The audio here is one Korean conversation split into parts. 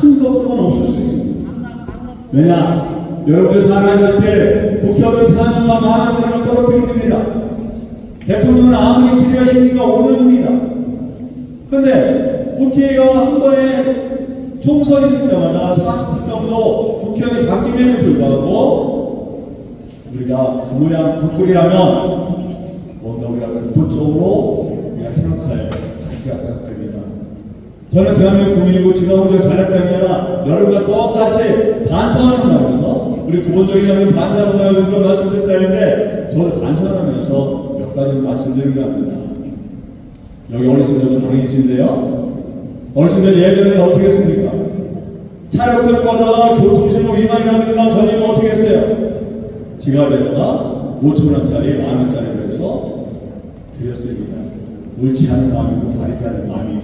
큰 걱정은 없을 수 있습니다. 왜냐? 여러분들 잘 알다시피 국회의원 4년간 많은 분을 더럽히게 됩니다. 대통령은 아무리 기대가 임기가 5년입니다. 근데 국회의원 한 번에 총선이 있을 때마다 40분 정도 국회의원이 바뀜에도 불구하고 우리가 그 모양 국군이라면 뭔가 우리가 근본적으로 우리가 생각할 가치가 생각됩니다. 저는 대한민국 국민이고 제가 혼자 잘났다는 게 아니라 여러분과 똑같이 반성하는 마음에서 우리 기본적인 하나님 반성하는 마음에서 그런 말씀 드렸다는데 저도 반성하면서 몇 가지 말씀드리려 합니다. 여기 어르신들은 어린이신데요. 어르신들 예전에는 어떻게 했습니까? 차를 끌고 가다가 교통신호 위반이라든가 걸리면 어떻게 했어요? 지갑에다가 5천원짜리, 만원짜리를 해서 드렸습니다. 옳지 않은 마음이고 않은 마음이죠.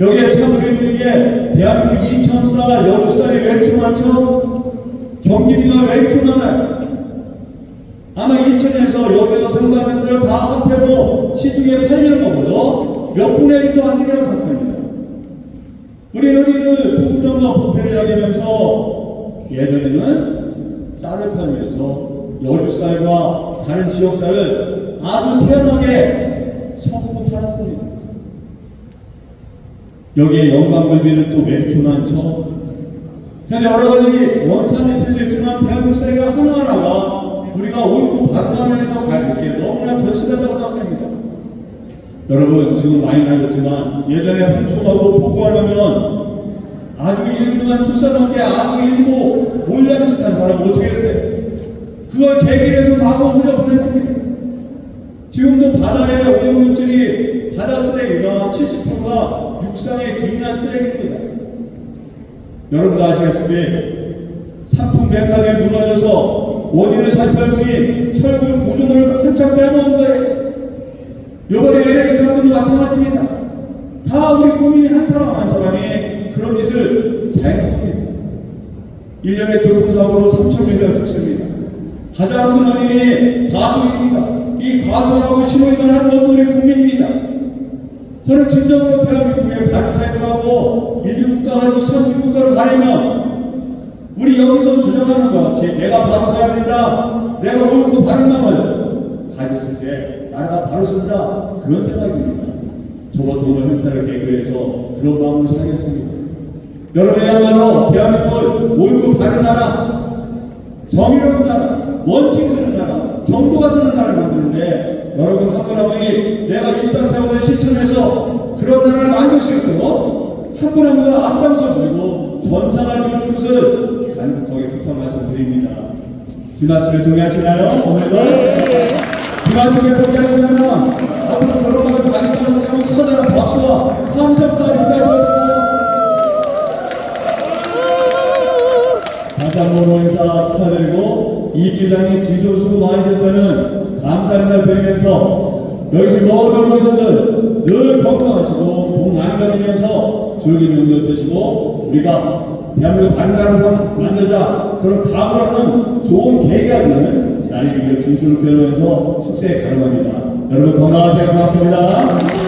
여기에 참 우리는 게 대한민국 2천쌀, 12쌀이 왜 이렇게 많죠? 경기비가 왜 이렇게 많아요? 아마 인천에서 여기서 생산해서 다 합해도 시중에 팔리는 것보다 몇 분의 1도 안 되는 상태입니다. 우리 너희들 동전과 부패를 이야기하면서 예전에는 쌀을 팔면서 여주 쌀과 다른 지역 쌀을 아주 태연하게 섞고 팔았습니다. 여기에 영광물비는 또 왜 이렇게 많죠? 여러 가지 원산이 필요했지만 대한민국 사회가 하나하나가 우리가 옳고 바른 면에서 가야 될 게 너무나 절실하다고 생각합니다. 여러분 지금 많이 나셨지만 예전에 홍수하고 폭발하면 아주 일부만 출산하게 아주 일부 올량식한 사람 어떻게 했어요? 그걸 계기로 해서 마구 흘려보냈습니다. 지금도 바다에 오염물질이 바다 쓰레기가 70%가 육상에 기인한 쓰레기입니다. 여러분도 아시겠지만 상품 맥락에 무너져서 원인을 살펴보니 철근 구조물을 한참 빼놓은 거예요. 이번에 LH 사건도 마찬가지입니다. 다 우리 국민이 한 사람 한 사람이 그런 짓을 자행합니다. 1년의 교통사고로 3천 명이 죽습니다. 가장 큰 원인이 과속입니다. 이 과속하고 신호위반 하는 것도 우리 국민입니다. 저는 진정으로 대한민국의 바른 사회를 하고 인류 국가가 아니고 선진 국가로 가려면 우리 여기서 주장하는 것 같이 내가 바로 서야 된다. 내가 옳고 바른 마음을 가졌을 때 나라가 바로 선다. 그런 생각입니다. 저와 동물 행사를 계기로 해서 그런 마음을 사겠습니다. 여러분이야말로 대한민국을 옳고 바른 나라, 정의로운 나라, 원칙 쓰는 나라, 정도가 쓰는 나라를 만드는데 여러분 한 분 한 분이 내가 일상생활을 실천해서 그런 나라를 만들 수 있도록 한 분 한 분가 앞장서 주고 전사가 되어준 것을 간곡하게 부탁 말씀드립니다. 그 말씀에 동의하시나요? 오늘도? 그 말씀에 동의하시면 앞으로 걸어가는 다니까는 커다란 박수와 함성과 인가를 다시 한번 인사 축하드리고 이입기장이 지조수 많이 셨다는 감사 인사를 드리면서 여기서 모든 어르신들 늘 건강하시고 복 많이 받으면서 즐거운 용도 되시고 우리가 대한민국 반가를 만들자 그런 각오하는 좋은 계기가 되는 날이 되기를 진심으로 기원하면서 축제에 가름합니다. 여러분 건강하세요. 고맙습니다.